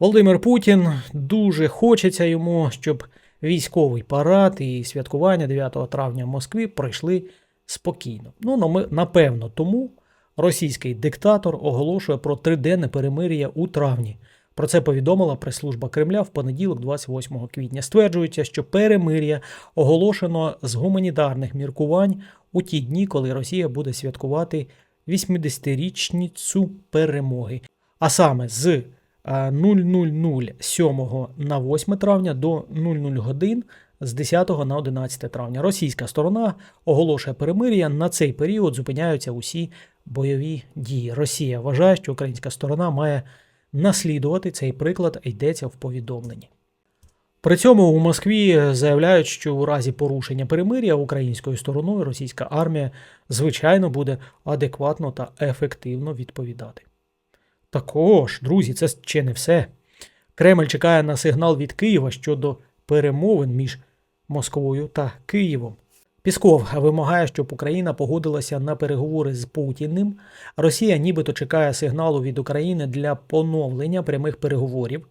Володимир Путін дуже хочеться йому, щоб військовий парад і святкування 9 травня в Москві пройшли спокійно. Ну, напевно, тому російський диктатор оголошує про триденне перемир'я у травні. Про це повідомила прес-служба Кремля в понеділок, 28 квітня. Стверджується, що перемир'я оголошено з гуманітарних міркувань у ті дні, коли Росія буде святкувати 80-річницю перемоги. А саме з е, 00.00 7 на 8 травня до 00 годин з 10 на 11 травня. Російська сторона оголошує перемир'я. На цей період зупиняються усі бойові дії. Росія вважає, що українська сторона має наслідувати цей приклад, йдеться в повідомленні. При цьому у Москві заявляють, що у разі порушення перемир'я українською стороною російська армія, звичайно, буде адекватно та ефективно відповідати. Також, друзі, це ще не все. Кремль чекає на сигнал від Києва щодо перемовин між Москвою та Києвом. Пісков вимагає, щоб Україна погодилася на переговори з Путіним. Росія нібито чекає сигналу від України для поновлення прямих переговорів.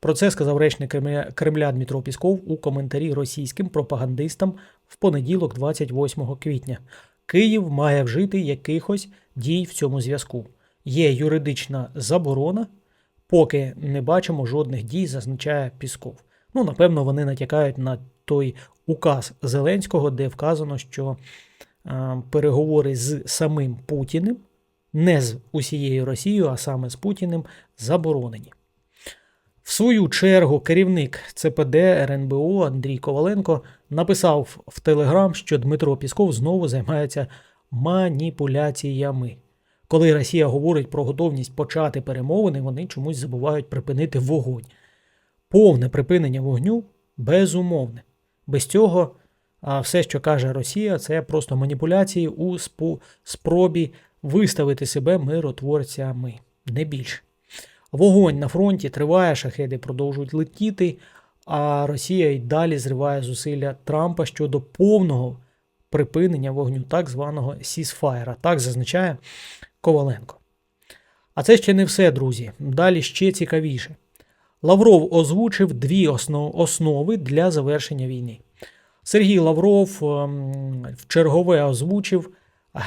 Про це сказав речник Кремля, Дмитро Пісков у коментарі російським пропагандистам в понеділок, 28 квітня. Київ має вжити якихось дій в цьому зв'язку. Є юридична заборона, поки не бачимо жодних дій, зазначає Пісков. Ну, напевно, вони натякають на той указ Зеленського, де вказано, що е, переговори з самим Путіним, не з усією Росією, а саме з Путіним, заборонені. В свою чергу керівник ЦПД РНБО Андрій Коваленко написав в Телеграм, що Дмитро Пісков знову займається маніпуляціями. Коли Росія говорить про готовність почати перемовини, вони чомусь забувають припинити вогонь. Повне припинення вогню безумовне. Без цього а все, що каже Росія, це просто маніпуляції у спробі виставити себе миротворцями, не більше. Вогонь на фронті триває, шахеди продовжують летіти, а Росія й далі зриває зусилля Трампа щодо повного припинення вогню, так званого сісфайра. Так зазначає Коваленко. А це ще не все, друзі. Далі ще цікавіше. Лавров озвучив дві основи для завершення війни. Сергій Лавров ем, в чергове озвучив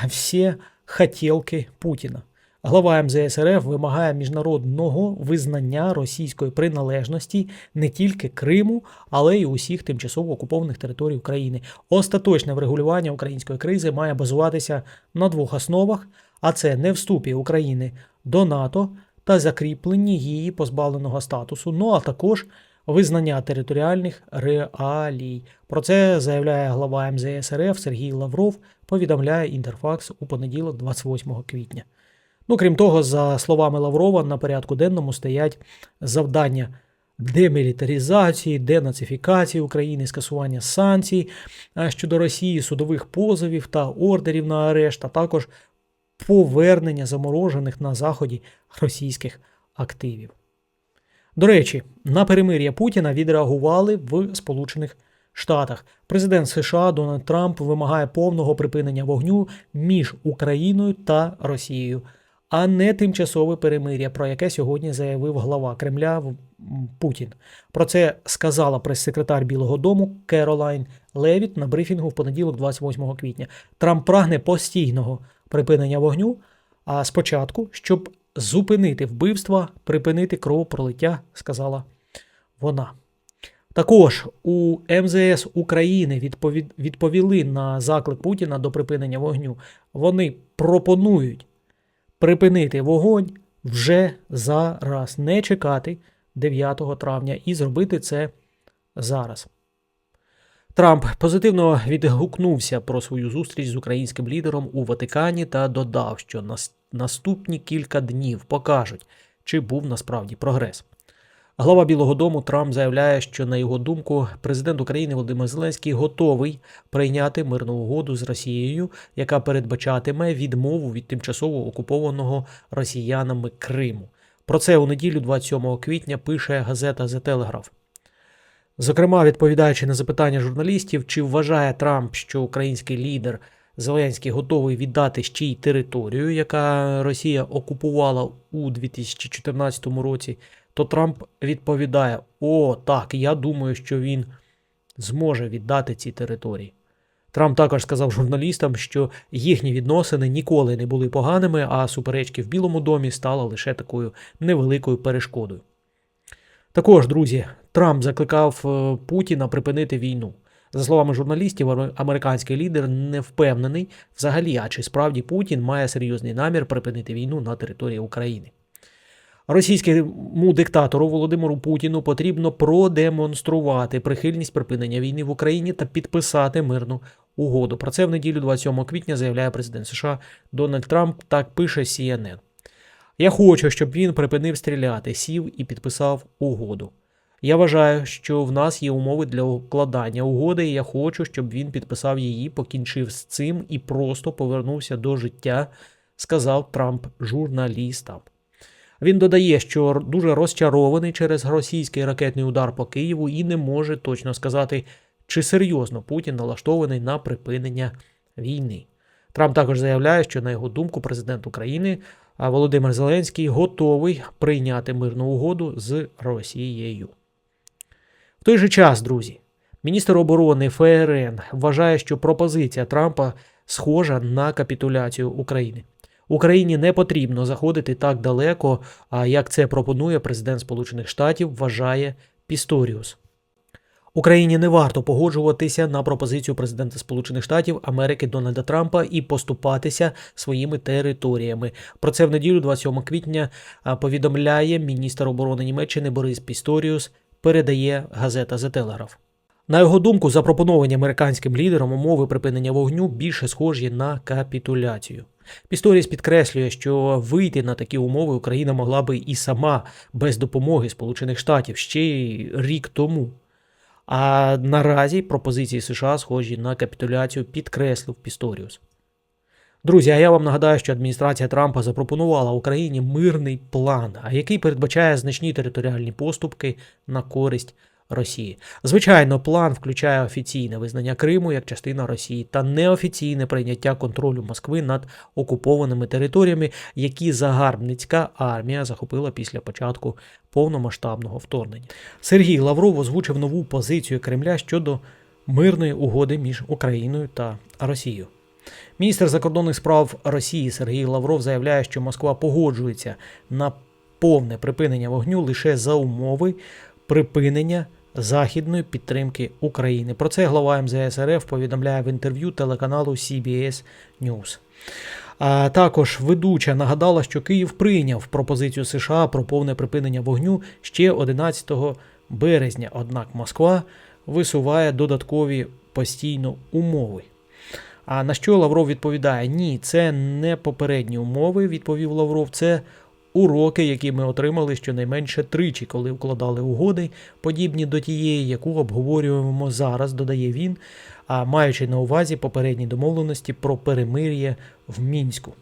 всі хотілки Путіна. Глава МЗС РФ вимагає міжнародного визнання російської приналежності не тільки Криму, але й усіх тимчасово окупованих територій України. Остаточне врегулювання української кризи має базуватися на двох основах: а це не вступі України до НАТО та закріпленні її позбавленого статусу, ну а також визнання територіальних реалій. Про це заявляє глава МЗС РФ Сергій Лавров, повідомляє Інтерфакс у понеділок, 28 квітня. Ну, крім того, за словами Лаврова, на порядку денному стоять завдання демілітаризації, денацифікації України, скасування санкцій щодо Росії, судових позовів та ордерів на арешт, а також повернення заморожених на заході російських активів. До речі, на перемир'я Путіна відреагували в Сполучених Штатах. Президент США Дональд Трамп вимагає повного припинення вогню між Україною та Росією, а не тимчасове перемир'я, про яке сьогодні заявив глава Кремля Путін. Про це сказала прес-секретар Білого Дому Керолайн Левіт на брифінгу в понеділок, 28 квітня. Трамп прагне постійного припинення вогню, а спочатку, щоб зупинити вбивства, припинити кровопролиття, сказала вона. Також у МЗС України відповід- відповіли на заклик Путіна до припинення вогню. Вони пропонують припинити вогонь вже зараз, не чекати 9 травня і зробити це зараз. Трамп позитивно відгукнувся про свою зустріч з українським лідером у Ватикані та додав, що нас- наступні кілька днів покажуть, чи був насправді прогрес. Глава Білого Дому Трамп заявляє, що на його думку президент України Володимир Зеленський готовий прийняти мирну угоду з Росією, яка передбачатиме відмову від тимчасово окупованого росіянами Криму. Про це у неділю, 27 квітня, пише газета The Telegraph. Зокрема, відповідаючи на запитання журналістів, чи вважає Трамп, що український лідер Зеленський готовий віддати ще й територію, яка Росія окупувала у 2014 році, то Трамп відповідає: О, так, я думаю, що він зможе віддати ці території. Трамп також сказав журналістам, що їхні відносини ніколи не були поганими, а суперечки в Білому домі стали лише такою невеликою перешкодою. Також, друзі, Трамп закликав е, Путіна припинити війну. За словами журналістів, американський лідер не впевнений взагалі, а чи справді Путін має серйозний намір припинити війну на території України. Російському диктатору Володимиру Путіну потрібно продемонструвати прихильність припинення війни в Україні та підписати мирну угоду. Про це в неділю 27 квітня заявляє президент США Дональд Трамп. Так пише CNN. Я хочу, щоб він припинив стріляти, сів і підписав угоду. Я вважаю, що в нас є умови для укладання угоди, і я хочу, щоб він підписав її, покінчив з цим і просто повернувся до життя, сказав Трамп журналістам. Він додає, що дуже розчарований через російський ракетний удар по Києву і не може точно сказати, чи серйозно Путін налаштований на припинення війни. Трамп також заявляє, що на його думку президент України Володимир Зеленський готовий прийняти мирну угоду з Росією. В той же час, друзі, міністр оборони ФРН вважає, що пропозиція Трампа схожа на капітуляцію України. Україні не потрібно заходити так далеко, як це пропонує президент Сполучених Штатів, вважає Пісторіус. Україні не варто погоджуватися на пропозицію президента Сполучених Штатів Америки Дональда Трампа і поступатися своїми територіями. Про це в неділю, 27 квітня, повідомляє міністр оборони Німеччини Борис Пісторіус. Передає газета The Telegraph. На його думку, запропоновані американським лідером умови припинення вогню більше схожі на капітуляцію. Пісторіс підкреслює, що вийти на такі умови Україна могла би і сама без допомоги Сполучених Штатів ще й рік тому. А наразі пропозиції США схожі на капітуляцію, підкреслив Пісторіус. Друзі, а я вам нагадаю, що адміністрація Трампа запропонувала Україні мирний план, який передбачає значні територіальні поступки на користь Росії. Звичайно, план включає офіційне визнання Криму як частина Росії та неофіційне прийняття контролю Москви над окупованими територіями, які загарбницька армія захопила після початку повномасштабного вторгнення. Сергій Лавров озвучив нову позицію Кремля щодо мирної угоди між Україною та Росією. Міністр закордонних справ Росії Сергій Лавров заявляє, що Москва погоджується на повне припинення вогню лише за умови припинення західної підтримки України. Про це глава МЗС РФ повідомляє в інтерв'ю телеканалу CBS News. А також ведуча нагадала, що Київ прийняв пропозицію США про повне припинення вогню ще 11 березня. Однак Москва висуває додаткові постійно умови. А на що Лавров відповідає: Ні, це не попередні умови, відповів Лавров. Це уроки, які ми отримали щонайменше тричі, коли укладали угоди, подібні до тієї, яку обговорюємо зараз, додає він, а маючи на увазі попередні домовленості про перемир'я в мінську.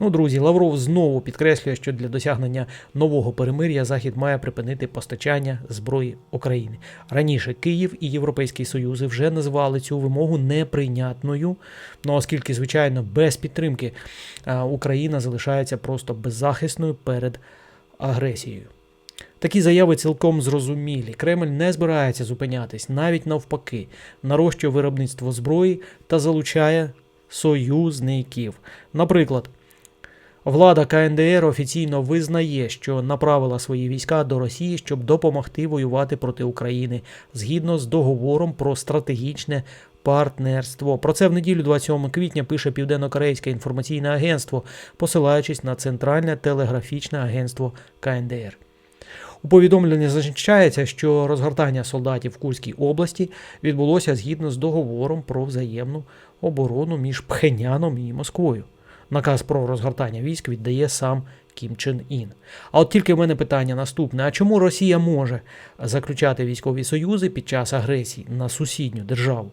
Ну, друзі, Лавров знову підкреслює, що для досягнення нового перемир'я Захід має припинити постачання зброї України. Раніше Київ і Європейський Союзи вже назвали цю вимогу неприйнятною. Ну оскільки, звичайно, без підтримки Україна залишається просто беззахисною перед агресією. Такі заяви цілком зрозумілі. Кремль не збирається зупинятись, навіть навпаки, нарощує виробництво зброї та залучає союзників. Наприклад, влада КНДР офіційно визнає, що направила свої війська до Росії, щоб допомогти воювати проти України згідно з договором про стратегічне партнерство. Про це в неділю 27 квітня пише Південно-Корейське інформаційне агентство, посилаючись на Центральне телеграфічне агентство КНДР. У повідомленні зазначається, що розгортання солдатів в Курській області відбулося згідно з договором про взаємну оборону між Пхеняном і Москвою. Наказ про розгортання військ віддає сам Кім Чен Ін. А от тільки в мене питання наступне: а чому Росія може заключати військові союзи під час агресії на сусідню державу,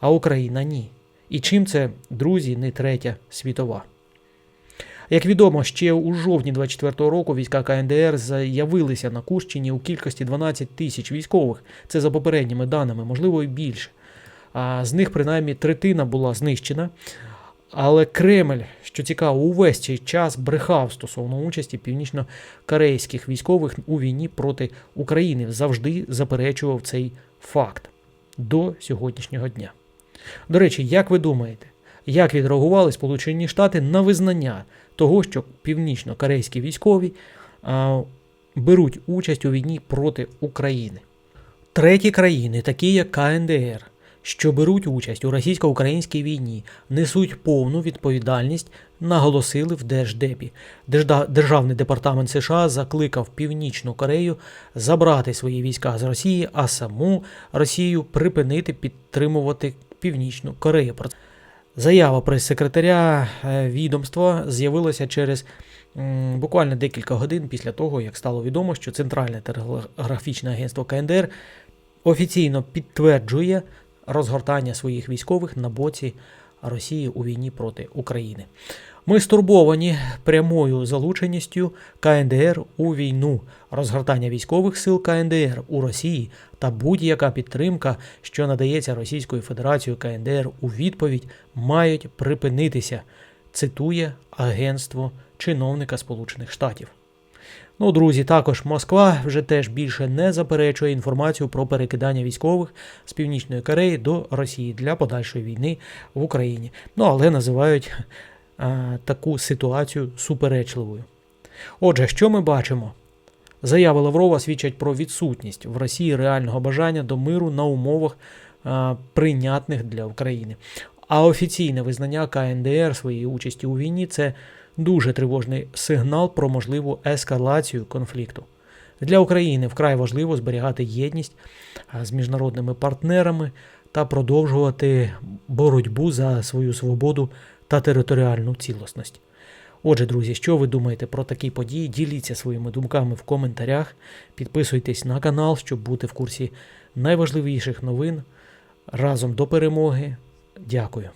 а Україна ні? І чим це, друзі, не третя світова? Як відомо, ще у жовтні 24-го року війська КНДР з'явилися на Курщині у кількості 12 тисяч військових. Це за попередніми даними, можливо, і більше. А з них принаймні третина була знищена. Але Кремль, що цікаво, увесь цей час брехав стосовно участі північно-корейських військових у війні проти України, завжди заперечував цей факт до сьогоднішнього дня. До речі, як ви думаєте, як відреагували Сполучені Штати на визнання того, що північно-корейські військові а, беруть участь у війні проти України? Треті країни, такі як КНДР, що беруть участь у російсько-українській війні, несуть повну відповідальність, наголосили в Держдепі. Державний департамент США закликав Північну Корею забрати свої війська з Росії, а саму Росію припинити підтримувати Північну Корею. Заява прес-секретаря е, відомства з'явилася через буквально декілька годин після того, як стало відомо, що Центральне телеграфічне агентство КНДР офіційно підтверджує розгортання своїх військових на боці Росії у війні проти України. Ми стурбовані прямою залученістю КНДР у війну, розгортання військових сил КНДР у Росії та будь-яка підтримка, що надається Російською Федерацією КНДР у відповідь, мають припинитися, цитує агентство чиновника Сполучених Штатів. Ну, друзі, також Москва вже теж більше не заперечує інформацію про перекидання військових з Північної Кореї до Росії для подальшої війни в Україні. Ну, але називають а, таку ситуацію суперечливою. Отже, що ми бачимо? Заяви Лаврова свідчать про відсутність в Росії реального бажання до миру на умовах а, прийнятних для України. А офіційне визнання КНДР своєї участі у війні це дуже тривожний сигнал про можливу ескалацію конфлікту. Для України вкрай важливо зберігати єдність з міжнародними партнерами та продовжувати боротьбу за свою свободу та територіальну цілісність. Отже, друзі, що ви думаєте про такі події? Діліться своїми думками в коментарях, підписуйтесь на канал, щоб бути в курсі найважливіших новин разом до перемоги. Дякую.